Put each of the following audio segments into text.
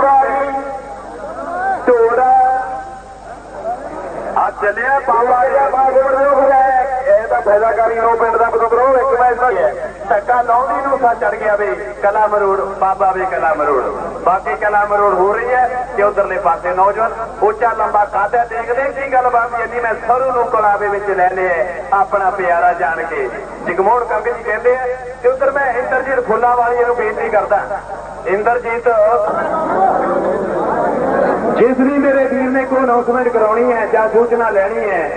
ਪੂਰਾ ਜੀ ਆ ਚੱਲਿਆ ਬਾਬਾ ਜੀ ਬਾਗ ਵੜੋ ਫਿਰ ਇਹ ਤਾਂ ਫਾਇਦਾਕਾਰੀ ਨੋ ਪਿੰਡ ਦਾ ਬਦਬਰੋ ਇੱਕ ਮੈਚ ਦਾ ਟੱਕਾ ਲਾਉਂਦੀ ਨੂੰ ਸਾ ਚੜ ਗਿਆ ਬਈ ਕਲਾ ਮਰੋੜ, ਬਾਬਾ ਵੀ ਕਲਾ ਮਰੋੜ। ਬਾਕੀ ਕਲਾ ਮਰੋੜ ਹੋ ਰਹੀ ਹੈ ਤੇ ਉਧਰਲੇ ਪਾਸੇ ਨੌਜਵਾਨ ਉੱਚਾ ਲੰਬਾ ਕਾਦਾ ਦੇਖਦੇ ਕੀ ਗੱਲ ਬਾਤ ਜੰਨੀ ਮੈਂ ਸਰੂ ਨੂੰ ਕਲਾਵੇ ਵਿੱਚ ਲੈ ਲਿਆ ਆਪਣਾ ਪਿਆਰਾ ਜਾਣ ਕੇ। ਜਗਮੋਹਨ ਕੰਗ ਜੀ ਕਹਿੰਦੇ ਆ ਤੇ ਉਧਰ ਮੈਂ ਇੰਦਰਜੀਤ ਫੁੱਲਾ ਵਾਲੀ ਨੂੰ ਬੇਨਤੀ ਕਰਦਾ। ਇੰਦਰਜੀਤ ਜਿਸ ਵੀ ਮੇਰੇ ਵੀਰ ਨੇ ਕੋਈ ਅਨਾਉਂਸਮੈਂਟ ਕਰਾਉਣੀ ਹੈ ਜਾਂ ਸੂਚਨਾ ਲੈਣੀ ਹੈ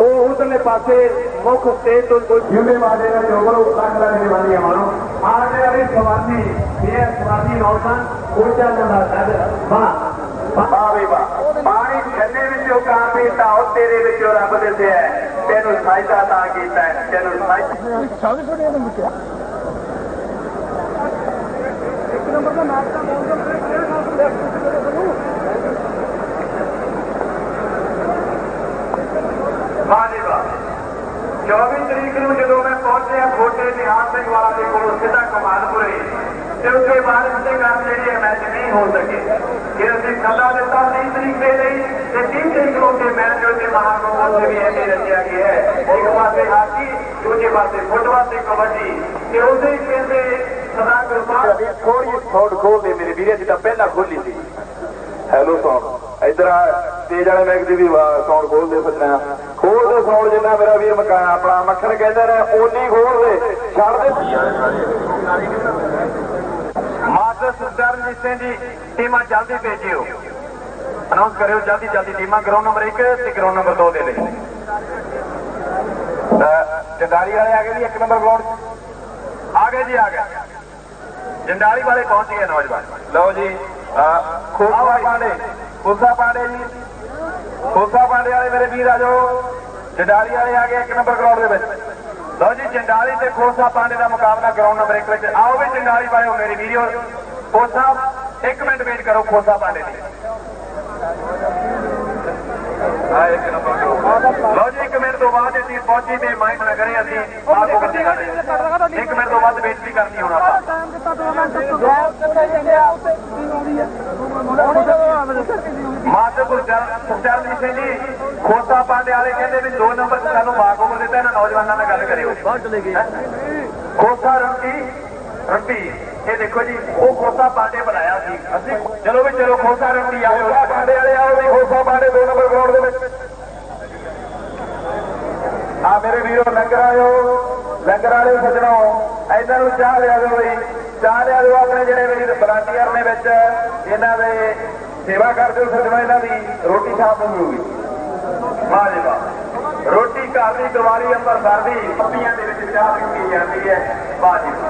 ਉਹ ਉਧਰਲੇ ਪਾਸੇ ਮੁੱਖ ਸਟੇਜ ਤੋਂ ਕੋਈ ਜਿੰਦੇ ਵਾਲੇ ਦਾ ਜੋਗਰ ਲੱਖ ਲੱਖ ਦੀ ਵਾਲੀ ਮਾਰੋ ਆਜ ਵਾਲੀ ਸਵਾਦੀ ਇਹ ਸਵਾਦੀ ਨੌਜਵਾਨ ਉੱਚਾ ਲੰਦਾ ਸੱਜ ਵਾਹ ਵਾਹ ਵੀ ਵਾਹ ਪਾਣੀ ਛੰਨੇ ਵਿੱਚੋਂ ਕਾਂ ਪੀਤਾ ਉਹ ਤੇਰੇ ਵਿੱਚੋਂ ਰੱਬ ਦਿਸਿਆ ਹੈ। ਤੈਨੂੰ ਸਾਜਦਾ ਤਾਂ ਕੀਤਾ ਹੈ, ਤੈਨੂੰ ਸਾਜਦਾ ਸਾਰੇ ਛੋਟੇ ਦੇ ਮੁੱਕਿਆ चौबीस तरीक न जो मैं पहुँचे छोटे निहाल सिंह वाला के सीधा कमालपुरे उसके बाद उसके कारण जी मैच नहीं हो सके। फिर असं सदा दिता, तीन तरीक के लिए तो तीन तरीक के मैच जो महाकुंभ से भी ऐसे रचा गया है। एक पास हाकी दूजे पास फुटबॉल से कबड्डी। तो ਐਵੇਂ ਰਚਿਆ ਗਿਆ ਹੈ ਥੋੜੀ ਥੋੜ ਖੋਲ ਦੇ ਮੇਰੇ ਵੀਰੇ ਜਿੱਦਾਂ ਪਹਿਲਾਂ ਖੋਲੀ ਸੀ। ਹੈਲੋ ਸੌਂਡ ਇਧਰ ਆ ਤੇਜ ਵਾਲੇ ਮੈਗ ਦੀ ਵੀ ਸੌਂਡ ਖੋਲ ਦੇ ਸੱਜਣਾ ਖੋਲ ਦੇ ਸੌਂਡ ਜਿੰਨਾ ਮੇਰਾ ਵੀਰ ਮਕਾ ਆਪਣਾ ਮੱਖਣ ਕਹਿੰਦੇ ਨੇ ਓਨੀ ਖੋਲ ਦੇ। ਛੱਡ ਦੇ। ਮਾਸਟਰ ਸੁਖਚਰਨਜੀਤ ਸਿੰਘ ਜੀ, ਟੀਮਾਂ ਜਲਦੀ ਭੇਜਿਓ। ਅਨਾਉਂਸ ਕਰਿਓ, ਜਲਦੀ ਜਲਦੀ ਟੀਮਾਂ। ਗਰਾਊਂਡ ਨੰਬਰ 1 ਤੇ ਗਰਾਊਂਡ ਨੰਬਰ 2 ਦੇ ਲਈ ਜੰਡਾਲੀ ਵਾਲੇ ਆ ਗਏ ਜੀ 1 ਨੰਬਰ ਗਰਾਊਂਡ ਆ ਗਏ ਜੀ, ਆ ਗਏ। ਜੰਡਾਲੀ ਵਾਲੇ ਪਹੁੰਚ ਗਏ ਨੌਜਵਾਨ। ਲਓ ਜੀ ਖੋਸਾ ਪਾਂਡੇ ਖੋਸਾ ਪਾਂਡੇ ਜੀ। ਖੋਸਾ ਪਾਂਡੇ ਵਾਲੇ ਮੇਰੇ ਵੀਰ ਆ ਜਾਓ। ਜੰਡਾਲੀ ਵਾਲੇ ਆ ਗਏ 1 ਨੰਬਰ ਗਰਾਊਂਡ ਦੇ ਵਿੱਚ। ਲਓ ਜੀ ਜੰਡਾਲੀ ਤੇ ਖੋਸਾ ਪਾਂਡੇ ਦਾ ਮੁਕਾਬਲਾ ਗਰਾਊਂਡ ਨੰਬਰ 1 ਵਿੱਚ। ਆਓ ਵੀ ਜੰਡਾਲੀ ਵਾਲਿਓ ਮੇਰੇ ਵੀਰੋ। ਖੋਸਾ ਇੱਕ ਮਿੰਟ ਵੇਟ ਕਰੋ ਖੋਸਾ ਪਾਂਡੇ ਦੀ। ਆ ਇੱਕ ਨੰਬਰ ਲਓ ਜੀ ਇੱਕ ਮਿੰਟ ਤੋਂ ਬਾਅਦ ਅਸੀਂ ਪਹੁੰਚੀ ਤੇ ਮਾਈਂਡ ਨਾ ਕਰੇ ਅਸੀਂ ਆਪ ਬੰਦੇ ਕਰਦੇ ਇੱਕ ਮਿੰਟ ਤੋਂ ਬਾਅਦ ਵੇਟ ਵੀ ਕਰਨੀ ਹੁਣ ਆਪਾਂ। ਟਾਈਮ ਦਿੱਤਾ ਦੋ ਮਿੰਟ ਟੀਮ ਹੈ ਮਾਸਟਰ ਗੁਰਚਰਨ ਸਿੰਘ ਜੀ ਖੋਸਾ ਪਾਂਡੇ ਵਾਲੇ ਕਹਿੰਦੇ ਵੀ ਦੋ ਨੰਬਰ ਤੇ ਸਾਨੂੰ ਮਾਰਕ ਓਵਰ ਦਿੱਤਾ ਇਹਨਾਂ ਨੌਜਵਾਨਾਂ ਨਾਲ ਗੱਲ ਕਰਿਓ। ਬਾਹਰ ਚਲੇ ਗਏ। ਖੋਸਾ ਰੰਟੀ ਰੰਟੀ ਇਹ ਦੇਖੋ ਜੀ, ਉਹ ਖੋਸਾ ਪਾਂਡੇ ਬਣਾਇਆ ਸੀ। ਅਸੀਂ ਚਲੋ ਵੀ ਚਲੋ, ਖੋਸਾ ਰੰਟੀ ਆਓ ਖੋਸਾ ਵਾਲੇ ਆਓ ਵੀ ਖੋਸਾ ਪਾਂਡੇ ਦੋ ਨੰਬਰ ਗਰਾਊਂਡ ਦੇ ਵਿੱਚ। ਆ ਮੇਰੇ ਵੀਰੋ, ਲੰਗਰ ਆਇਓ। ਲੰਗਰ ਵਾਲੇ ਸੱਜਣੋ ਇਹਨਾਂ ਨੂੰ ਚਾਹ ਲਿਆ ਦਿਓ ਬਈ। ਚਾਹ ਲਿਆ ਦਿਓ ਆਪਣੇ ਜਿਹੜੇ ਮੇਰੀ ਬਰਾਂਟੀਅਰ ਨੇ ਵਿੱਚ। ਇਹਨਾਂ ਦੇ ਸੇਵਾ ਕਰਦੇ ਹੋ ਸੱਜਣੋ, ਇਹਨਾਂ ਦੀ ਰੋਟੀ ਸ਼ਾਮ ਨੂੰ ਮਿਲੂਗੀ ਵਾਹ ਜੀ ਵਾਹ। ਰੋਟੀ ਘਰ ਦੀ ਦੀਵਾਲੀ ਅੰਮ੍ਰਿਤਸਰ ਦੀ ਪੱਪੀਆਂ ਦੇ ਵਿੱਚ ਚਾਹ ਪੀਤੀ ਜਾਂਦੀ ਹੈ। ਵਾਹ ਜੀ ਤੋਂ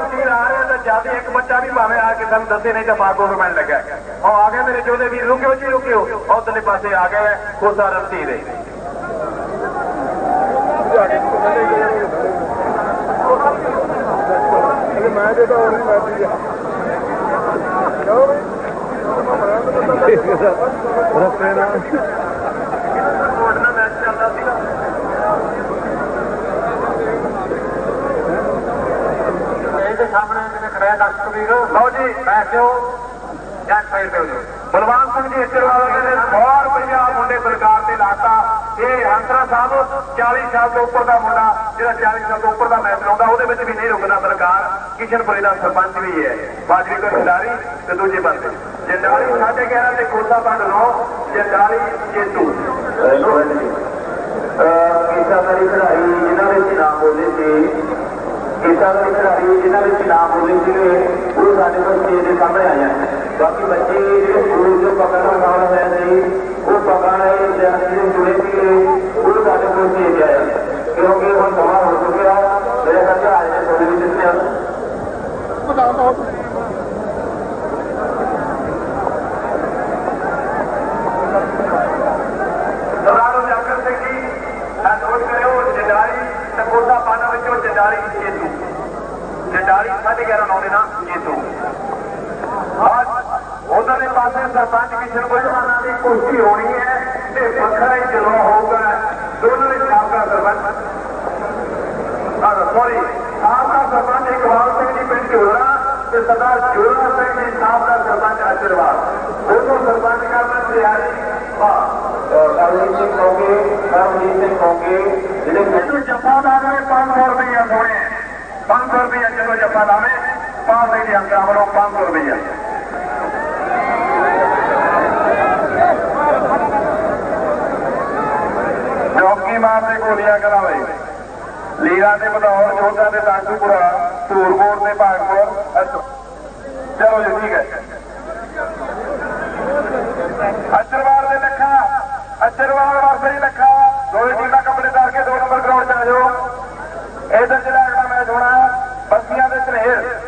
जाते एक बच्चा भी भावे आके सू दसे नहीं तो बागो कमेंट लगे। और आ गया मेरे जोधे वीर रुके जी, रुकियो। उधरले पासे आ गया कोसा रस्सी दे मैं देता और रस्ते ਡਾਕਟਰ ਵੀਰ, ਲਓ ਜੀ, ਬੈਠੋ ਜਾਂ ਸਾਈਡ ਤੇ ਬਲਵਾਨ ਸਿੰਘ ਜੀ ਇਸਰਵਾਲ ਕਹਿੰਦੇ 100 ਰੁਪਇਆ ਮੁੰਡੇ ਸਰਕਾਰ ਤੇ ਲਾਤਾ। ਇਹ ਹੰਸਰਾ ਸਾਹਿਬ 40 ਸਾਲ ਤੋਂ ਉੱਪਰ ਦਾ ਮੁੰਡਾ, ਜਿਹੜਾ 40 ਸਾਲ ਤੋਂ ਉੱਪਰ ਦਾ ਮੈਚ ਲਾਉਂਦਾ, ਉਹਦੇ ਵਿੱਚ ਵੀ ਨਹੀਂ ਰੁਕਣਾ ਸਰਕਾਰ। ਕਿਸ਼ਨਪੁਰੇ ਦਾ ਸਰਪੰਚ ਵੀ ਹੈ। ਬਾਜਰੀ ਕੋ ਖਿਡਾਰੀ ਤੇ ਦੂਜੇ ਬੰਦੇ। ਜੰਡਾਲੀ 11.5 ਤੇ ਖੋਸਾ ਬੰਦ 9 ਜੰਡਾਲੀ ਜੇਤੂ। ਕੀਤਾ ਕਰੀ ਖਿਡਾਰੀ, ਜਿਨ੍ਹਾਂ ਵਿੱਚ ਨਾਮ ਬੋਲੇ ਸੀ ਕੀਤਾ ਕਰੀ ਖਿਡਾਰੀ ਜਿਨ੍ਹਾਂ ਵਿੱਚ ਨਾਮ ਬੋਲੇ ਸੀਗੇ ਉਹ ਸਾਡੇ ਕੋਲ ਸਟੇਜ ਦੇ ਸਾਹਮਣੇ ਆਏ ਹਨ ਬਾਕੀ ਬੱਚੇ ਜਿਹੜੇ ਸਕੂਲ ਤੋਂ ਪਕੜਨ ਨਾਲ ਹੋਇਆ ਸੀ, ਉਹ ਪਕੜਨ ਆਏ ਜਿਹੜੇ ਜੁੜੇ ਸੀਗੇ, ਉਹ ਸਾਡੇ ਕੋਲ ਸਟੇਜ ਆਏ। ਕਿਉਂਕਿ ਹੁਣ ਸਮਾਂ ਹੋ ਚੁੱਕਿਆ encourage the law होगा दोनों ने आपका संबंध सॉरी आपका संबंध एक भाव से डिपेंड क्यों हो रहा से सदा जोड़ा से इंसाफ का संबंध आशीर्वाद। दोनों संबंध का मैं तैयारी राजनीतिक होंगे राजनीतिक होंगे लेकिन जफादार पाँच सौ रुपया थोड़े पाँच सौ रुपया चलो जफादार में पाँच सौ रुपया हम पाँच सौ रुपया। चलो अचीर वारे रखा अचुरवार वास्ते रखा जी कपिड़े तारे दो नंबर ग्राउंड चाजो इन ਮੈਚ ਹੋਣਾ ਬੱਸੀਆਂ ਦੇ ਸਨੇਹ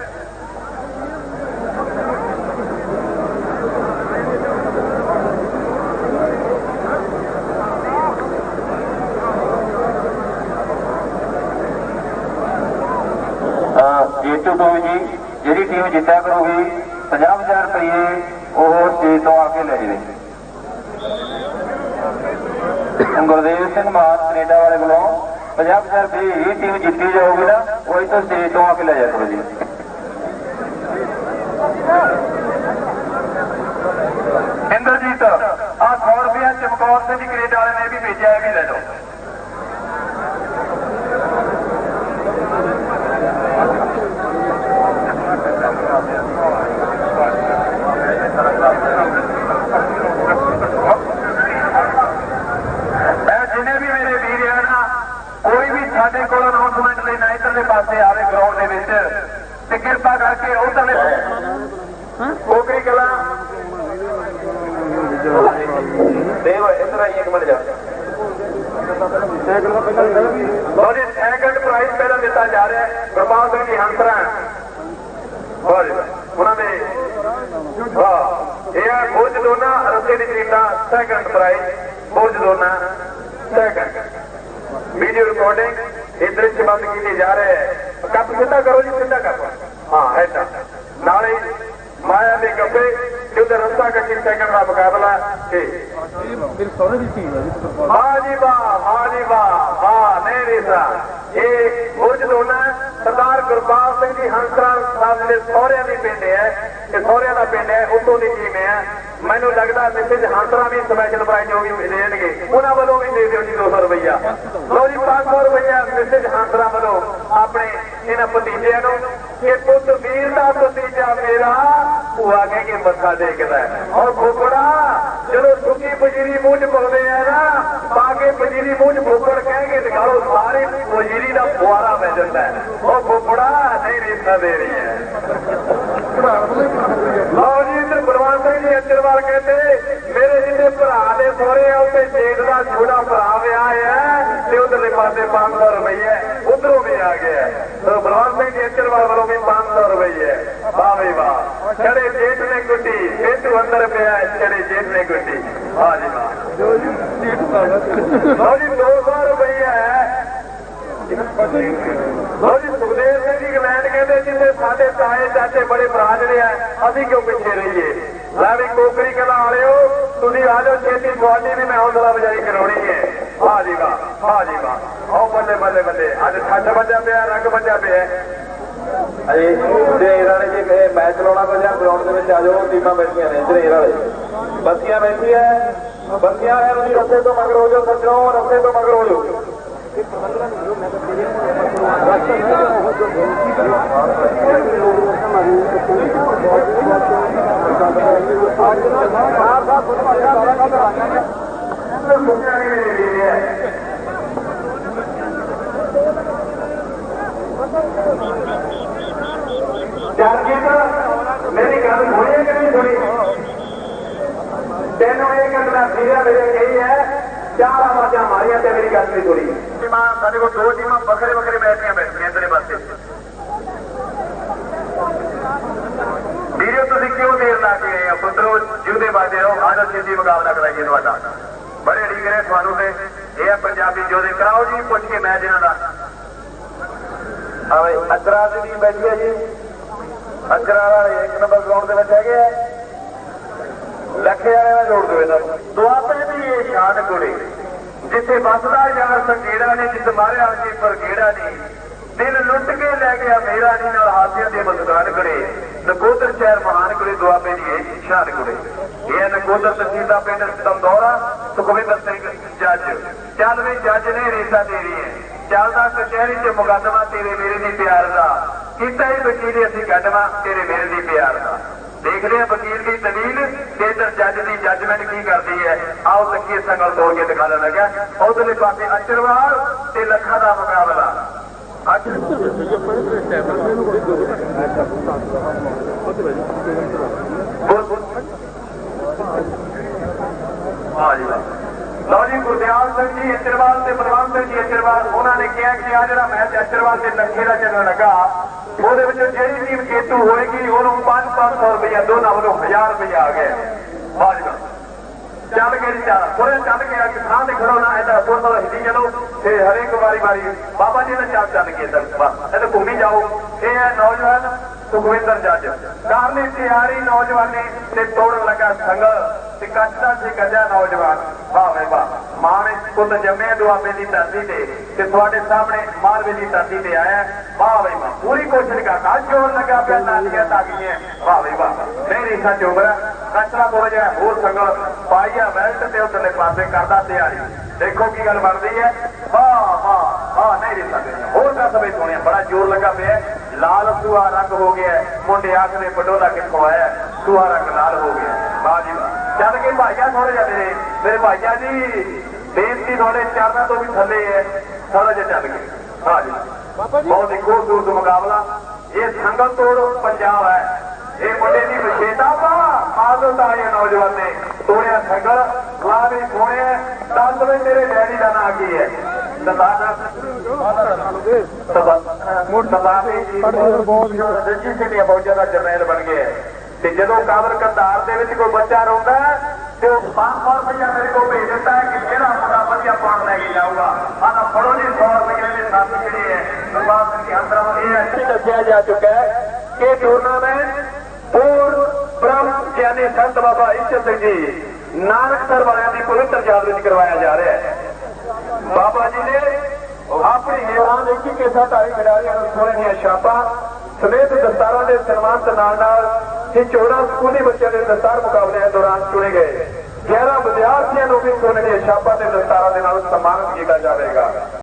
ਜਿਹੜੀ ਟੀਮ ਜਿੱਤਿਆ ਕਰੂਗੀ 50000 ਰੁਪਏ ਉਹ ਸਟੇਜ ਤੋਂ ਆ ਕੇ ਲੈ ਜਾਵੇ ਗੁਰਦੇਵ ਸਿੰਘ ਮਾਨ ਕੈਨੇਡਾ ਵਾਲੇ ਕੋਲੋਂ 50000 ਰੁਪਏ ਇਹ ਟੀਮ ਜਿੱਤੀ ਜਾਊਗੀ ਨਾ, ਉਹ ਇੱਥੋਂ ਸਟੇਜ ਤੋਂ ਆ ਕੇ ਲੈ ਜਾ ਕਰੋ ਜੀ। ਇੰਦਰਜੀਤ ਆ 100 ਰੁਪਏ ਚਮਕੌਰ ਸਿੰਘ ਜੀ ਕੈਨੇਡਾ ਵਾਲੇ ਨੇ ਵੀ ਭੇਜਿਆ ਇਹ और इस सैकंड प्राइज पहला दिता जा रहा है। गुरपाल सिंह जी हंसरा और उन्होंने हाँ, यह भोज दोना रस्ते की टीम सैकंड प्राइज भोज दोना सैकंड वीडियो रिकॉर्डिंग ये दृश्य बंद किए जा रहे हैं। कप सीधा करो जी सीधा कप? हाँ है नाले ਮਾਇਆ ਦੇ ਗੱਪੇ ਜਿਹਦੇ ਰਸਤਾ ਕੱਟੀ ਸੈਕੰਡ ਦਾ ਮੁਕਾਬਲਾ ਤੇ ਮੇਰੇ ਸਹੁਰੇ ਦੀ ਟੀਮ ਹੈ ਜੀ ਵਾਹ ਜੀ ਵਾਹ ਵਾਹ ਜੀ ਵਾਹ ਵਾਹ ਨਹੀਂ ਰੀਸਾ ਇਹ ਬੁਰਜ ਦੋਨਾ ਸਰਦਾਰ ਗੁਰਬਾਲ ਸਿੰਘ ਜੀ ਹੰਸਰਾਜ ਸਾਹਿਬ ਦੇ ਸਹੁਰਿਆਂ ਦੀ ਪਿੰਡ ਹੈ। ਇਹ ਸਹੁਰਿਆਂ ਦਾ ਪਿੰਡ ਹੈ ਉਤੋਂ ਦੀ ਟੀਮ ਹੈ। ਮੈਨੂੰ ਲੱਗਦਾ ਮਿਸਿਸ ਹੰਸਰਾ ਵੀ ਸਪੈਸ਼ਲ ਪ੍ਰਾਈਜ਼ ਜੋ ਵੀ ਦੇਣਗੇ। ਉਹਨਾਂ ਵੱਲੋਂ ਵੀ ਦੇ ਦਿਓ ਜੀ 200 ਰੁਪਈਆ। ਲਓ ਜੀ 500 ਰੁਪਈਆ ਮਿਸਿਸ ਹੰਸਰਾ ਵੱਲੋਂ ਆਪਣੇ ਇਹਨਾਂ ਭਤੀਜਿਆਂ ਨੂੰ। ਕਿ ਪੁੱਤ ਵੀਰ ਦਾ ਭੂਆ ਕਹਿ ਕੇ ਮੱਥਾ ਟੇਕਦਾ ਹੈ ਔਰ ਫੁੱਫੜਾ ਜਦੋਂ ਸੁੱਕੀ ਪਜੀਰੀ ਮੂੰਹ ਚ ਪਾਉਂਦੇ ਆ ਨਾ ਪਾ ਕੇ ਪਜੀਰੀ ਮੂੰਹ ਚ ਫੁੱਫੜ ਕਹਿ ਕੇ ਦਿਖਾਓ ਸਾਰੇ ਪਜੀਰੀ ਦਾ ਫੁਆਰਾ ਪੈ ਜਾਂਦਾ ਹੈ ਉਹ ਫੁੱਫੜਾ ਨਹੀਂ ਰੀਸਾ ਦੇ ਰਹੀ ਹੈ ਲਓ ਜੀ ਇੱਧਰ ਬਲਵੰਤ ਸਿੰਘ ਜੀ ਅਚਰਵਾਲ ਕਹਿੰਦੇ ਮੇਰੇ ਜਿੰਨੇ ਭਰਾ ਦੇ ਸਹੁਰੇ ਆ ਉੱਤੇ ਜੇਠ ਦਾ ਛੋਟਾ ਭਰਾ ਵਿਆਹ ਹੈ ਤੇ ਉਧਰਲੇ ਪਾਸੇ 500 ਰੁਪਏ ਉਧਰੋਂ ਵੀ ਆ ਗਿਆ ਸੋ ਬਲਵੰਤ ਸਿੰਘ ਜੀ ਅਚਰਵਾਲ ਵੱਲੋਂ ਵੀ 500 ਰੁਪਏ ਵਾਹ ਵੀ ਵਾਹ ਚੜੇ ਜੇਠ ਨੇ ਗੁੱਡੀ ਇਹ ਅੰਦਰ ਪਿਆ ਚੜੇ ਜੇਠ ਨੇ ਗੁੱਡੀ ਵਾਹ ਜੀ ਵਾਹ ਲਓ ਜੀ 200 ਰੁਪਏ ਹੈ ਲੋ ਜੀ ਸੁਖਦੇਵ ਸਿੰਘ ਜੀ ਇੰਗਲੈਂਡ ਕਹਿੰਦੇ ਜਿੰਨੇ ਸਾਡੇ ਤਾਏ ਚਾਚੇ ਬੜੇ ਭਰਾ ਜਿਹੜੇ ਆ ਅਸੀਂ ਕਿਉਂ ਪਿੱਛੇ ਰਹੀਏ ਲੈ ਵੀ ਕੋਕਰੀ ਕਲਾ ਵਾਲਿਓ ਤੁਸੀਂ ਆ ਜਾਓ ਛੇਤੀ ਤੁਹਾਡੀ ਵੀ ਮੈਂ ਹੌਸਲਾ ਵਜਾਈ ਕਰਾਉਣੀ ਹੈ ਵਾਹ ਜੀ ਵਾਹ ਵਾਹ ਜੀ ਵਾਹ ਆਓ ਬੱਲੇ ਬੱਲੇ ਬੱਲੇ ਅੱਜ ਛੱਡ ਵੱਜਾ ਪਿਆ ਰੰਗ ਵੱਜਾ ਪਿਆ ਅਜੇ ਜਰੇਰ ਵਾਲੇ ਜੇ ਕਹੇ ਮੈਚ ਲਾਉਣਾ ਤਾਂ ਜਾਂ ਗਰਾਊਂਡ ਦੇ ਵਿੱਚ ਆ ਜਾਓ ਟੀਮਾਂ ਬੈਠੀਆਂ ਨੇ ਜਰੇਰ ਵਾਲੇ ਬੱਤੀਆਂ ਬੈਠੀ ਹੈ ਬੱਤੀਆਂ ਹੈ ਤੁਸੀਂ ਰਸਤੇ ਤੋਂ ਮਗਰ ਹੋ ਜਾਓ ਸੱਜਣੋ ਰਸਤੇ ਤੋਂ ਮਗਰ ਹੋ ਜਾਓ ਸੁਣਿਆ ਨਹੀਂ दूसरे सोचाने में ले लिया जाके तो मेरी गल होने के नहीं थोड़ी तेन एक अंदर सीधा मेरे यही है चार आवाजा मारिया तो मेरी गल नहीं थोड़ी को दो टीम बखरे बखरे बैठनिया बैठनिया तेरे पास वीडियो तुम क्यों देर ला के गए पुत्रो जूदे बाजे हो। आज सिद्धि मुकाबला कराइए ਢੀਕ ਰਹੇ ਤੁਹਾਨੂੰ ਤੇ ਇਹ ਆ ਪੰਜਾਬੀ ਜੋਧੇ ਕਰਾਓ ਜੀ ਪੁੱਛ ਕੇ ਮੈਚ ਇਹਨਾਂ ਦਾ। ਹਾਂ ਬਈ ਅਜਰਾ ਦੀ ਬੈਠੀ ਹੈ ਜੀ। ਅਜਰਾ ਵਾਲੇ ਇੱਕ ਨੰਬਰ ਗਰਾਊਂਡ ਦੇ ਵਿੱਚ ਹੈਗੇ ਆ। ਸੁਖਵਿੰਦਰ ਦੁਆਬੇ ਦੀ ਇਹ ਸ਼ਾਨ ਕੁੜੀ ਜਿੱਥੇ ਵੱਸਦਾ ਯਾਰ ਸੰਗੇੜਾ ਨੇ ਜਿੱਤ ਮਾਰਿਆ ਸੀ ਪਰ ਗੇੜਾ ਨਹੀਂ। ਦਿਲ ਲੁੱਟ ਕੇ ਲੈ ਗਿਆ ਮੇਰਾ ਨਹੀਂ ਨਾਲ ਹਾਸਿਆਂ ਦੇ ਮਸਕਾਨ ਕਰੇ। ਨਕੋਦਰ ਸ਼ਹਿਰ ਮਹਾਨ ਕੁੜੀ ਦੁਆਬੇ ਦੀ ਇਹ ਸ਼ਾਨ ਕੁੜੀ ਇਹ ਨਕੋਦਰ ਤਹਿਸੀਲ ਦਾ ਪਿੰਡ ਤੰਦੌਰਾ ਸੁਖਵਿੰਦਰ ਸਿੰਘ ਜੱਜ। ਚੱਲ ਜੱਜ ਨੇ ਰੇਸਾ ਤੇਰੀ ਹੈ। ਚੱਲਦਾ ਕਚਹਿਰੀ 'ਚ ਮੁਕੱਦਮਾ, ਤੇਰੇ ਮੇਰੇ ਦੀ ਪਿਆਰ ਦਾ। ਕੀਤਾ ਹੀ ਵਕੀਲ ਅਸੀਂ ਕੱਢਵਾ ਤੇਰੇ ਮੇਰੇ ਦੀ ਪਿਆਰ ਦਾ। ਦੇਖਦੇ ਆ ਵਕੀਲ ਦੀ ਦਲੀਲ ਤੇ ਇਧਰ ਜੱਜ ਦੀ ਜੱਜਮੈਂਟ ਕੀ ਕਰਦੀ ਹੈ। ਆਓ ਲੱਗੀ ਸੰਗਲ ਤੋੜ ਕੇ ਦਿਖਾਣ ਲੱਗਾ ਉਧਰਲੇ ਪਾਸੇ ਅਚਰਵਾਲ ਤੇ ਲੱਖਾਂ ਦਾ ਮੁਕਾਬਲਾ। ਅੱਜ ਵਾਹ ਜੀ ਵਾਹ। ਲਓ ਜੀ, ਗੁਰਦਿਆਲ ਸਿੰਘ ਜੀ, ਅਚਰਵਾਲ ਤੇ ਬਲਵੰਤ ਸਿੰਘ ਜੀ, ਅਚਰਵਾਲ। ਉਹਨਾਂ ਨੇ ਕਿਹਾ ਕਿ ਆ ਜਿਹੜਾ ਮੈਚ ਅਚਰਵਾਲ ਤੇ ਲੱਖੇ ਦਾ ਚੱਲਣ ਲੱਗਾ, ਉਹਦੇ ਵਿੱਚ ਜਿਹੜੀ ਟੀਮ ਜੇਤੂ ਹੋਏਗੀ, ਉਹਨੂੰ 5-500 ਰੁਪਇਆ ਦੋਨਾਂ ਵੱਲੋਂ 1000 ਰੁਪਇਆ ਆ ਗਿਆ। ਵਾਹ ਚੱਲ ਕੇ ਜੀ ਚੱਲ ਚੱਲ ਕੇ ਅੱਜ ਥਾਂ ਤੇ ਖੜੋ ਨਾ ਇਹਦਾ ਥੋੜਾ ਥੋੜਾ ਹਿੱਲੀ ਚਲੋ, ਤੇ ਹਰੇਕ ਵਾਰੀ ਵਾਰੀ, ਬਾਬਾ ਜੀ ਨੇ ਚੱਲ ਚੱਲ ਕੇ ਇੱਧਰ। ਬਸ ਇਹਨੂੰ ਘੁੰਮੀ ਜਾਓ। ਇਹ ਹੈ ਨੌਜਵਾਨ ਸੁਖਵਿੰਦਰ ਜੱਜ। ਕਾਰਨੀ ਤਿਆਰੀ ਨੌਜਵਾਨੀ ਤੇ ਤੋੜਨ ਲੱਗਾ ਸੰਗਲ ਤੇ ਕੱਚਾ ਸੀ ਗੱਜਾ ਨੌਜਵਾਨ। ਵਾਹ ਵੇ ਵਾਹ। ਮਾਂ ਪੁੱਤ ਜੰਮੇ ਦੁਆਬੇ ਦੀ ਧਰਤੀ ਤੇ ਤੇ ਤੁਹਾਡੇ ਸਾਹਮਣੇ ਮਾਲਵੇ ਦੀ ਧਰਤੀ ਤੇ ਆਇਆ। ਵਾਹ ਵੇ ਵਾਹ। ਪੂਰੀ ਕੋਸ਼ਿਸ਼ ਕਰਦਾ। ਜੋਰ ਲੱਗਾ ਪਿਆ, ਨਾਲੀਆਂ ਤਾਕੀਆਂ ਵਾਹ ਵਾਹ। ਨਹੀਂ ਰੀਸਾ ਚੋਬਰਾ ਕਚਰਾ ਥੋੜਾ ਜਿਹਾ ਹੋਰ ਸੰਗਲ ਪਾਈਆ ਬੈਲਟ ਤੇ ਉਧਰਲੇ ਪਾਸੇ ਕਰਦਾ ਤਿਆਰੀ ਦੇਖੋ ਕੀ ਗੱਲ ਬਣਦੀ ਹੈ। ਵਾਹ ਵਾਹ ਵਾਹ। ਨਹੀਂ ਰੀਸਾ ਦੇ ਹੋਰ ਕਸਬੇ ਸੋਹਣਿਆ ਬੜਾ ਜ਼ੋਰ ਲੱਗਾ ਪਿਆ ਲਾਲ ਸੂਆ ਰੰਗ ਹੋ ਗਿਆ ਮੁੰਡੇ ਆਖਦੇ ਪਟੋਲਾ ਕਿੱਥੋਂ ਆਇਆ ਹੈ? ਸੂਆ ਰੰਗ ਲਾਲ ਹੋ ਗਿਆ ਹੈ। ਵਾਹ ਜੀ ਵਾਹ। ਚੱਲ ਕੇ ਭਾਈਆ ਥੋੜੇ ਜਿਹਾ ਮੇਰੇ ਮੇਰੇ ਭਾਈਆ ਜੀ ਬੇਨਤੀ ਥੋੜੇ ਚਰਨਾਂ ਤੋਂ ਵੀ ਥੱਲੇ ਹੈ ਥੋੜਾ ਜਿਹਾ ਚੱਲ ਕੇ ਹਾਂ ਜੀ ਬਹੁਤ ਹੀ ਖੂਬਸੂਰਤ ਮੁਕਾਬਲਾ ਇਹ ਸੰਗਲ ਤੋੜ ਪੰਜਾਬ ਹੈ ਇਹ ਮੁੰਡੇ ਦੀ ਵਿਸ਼ੇਸ਼ਤਾ ਵਾ ਆਦਤ ਆ ਇਹ ਨੌਜਵਾਨ ਨੇ ਤੋੜਿਆ ਸੰਗਲ ਲਾ ਵੀ ਸੋਹਣਿਆ ਦੱਸ ਵੇ ਤੇਰੇ ਡੈਡੀ ਦਾ ਨਾਂ ਕੀ ਹੈ ਸਰਦਾਰ ਸਰਦਾਰ ਜੀ ਰਣਜੀਤ ਸਿੰਘ ਦੀਆਂ ਫੌਜਾਂ ਦਾ ਜਰਨੈਲ ਬਣ ਗਿਆ ਹੈ। ਤੇ ਜਦੋਂ ਕਾਬਲ ਕੰਧਾਰ ਦੇ ਵਿੱਚ ਕੋਈ ਬੱਚਾ ਰੋਂਦਾ ਹੈ, ਤੇ ਉਹ 500 ਰੁਪਇਆ ਮੇਰੇ ਕੋਲ ਭੇਜ ਦਿੰਦਾ ਹੈ ਕਿ ਕਿਹੜਾ ਮੁੰਡਾ ਵਧੀਆ ਪਾਣ ਲੈ ਕੇ ਜਾਊਗਾ ਆਹ ਫੜੋ ਜੀ 100 ਰੁਪਏ ਦੇ ਸਾਥੀ ਜਿਹੜੇ ਹੈ ਸਰਦਾਰ ਸਿੰਘ ਦੇ ਅੰਦਰ ਇਹ ਅੱਛੀ ਦੱਸਿਆ ਜਾ ਚੁੱਕਾ ਹੈ ਕਿ ਟੂਰਨਾਮੈਂਟ ਪੂਰ ਬ੍ਰਹਮ ਗਿਆਨੀ ਸੰਤ ਬਾਬਾ ਈਸ਼ਰ ਸਿੰਘ ਜੀ ਨਾਨਕਸਰ ਵਾਲਿਆਂ ਦੀ ਪਵਿੱਤਰ ਯਾਦ ਵਿੱਚ ਕਰਵਾਇਆ ਜਾ ਰਿਹਾ ਹੈ ਬਾਬਾ ਜੀ ਨੇ ਆਪਣੀ ਨਿਸ਼ਾਨ ਦੇਖੀ ਕਿ ਸਾਡਾ ਖਿਡਾਰੀਆਂ ਨੂੰ ਸੋਨੇ ਦੀਆਂ ਛਾਪਾਂ ਸਮੇਤ ਦਸਤਾਰਾਂ ਦੇ ਸਨਮਾਨ ਦੇ ਕਿ ਨਾਲ 14 ਸਕੂਲੀ ਬੱਚਿਆਂ ਦੇ ਦਸਤਾਰ ਮੁਕਾਬਲਿਆਂ ਦੌਰਾਨ ਚੁਣੇ ਗਏ। 11 ਵਿਦਿਆਰਥੀਆਂ ਨੂੰ ਵੀ ਸੋਨੇ ਦੀਆਂ ਛਾਪਾਂ ਤੇ ਦਸਤਾਰਾਂ ਦੇ ਨਾਲ ਸਨਮਾਨਿਤ ਕੀਤਾ ਜਾਵੇਗਾ।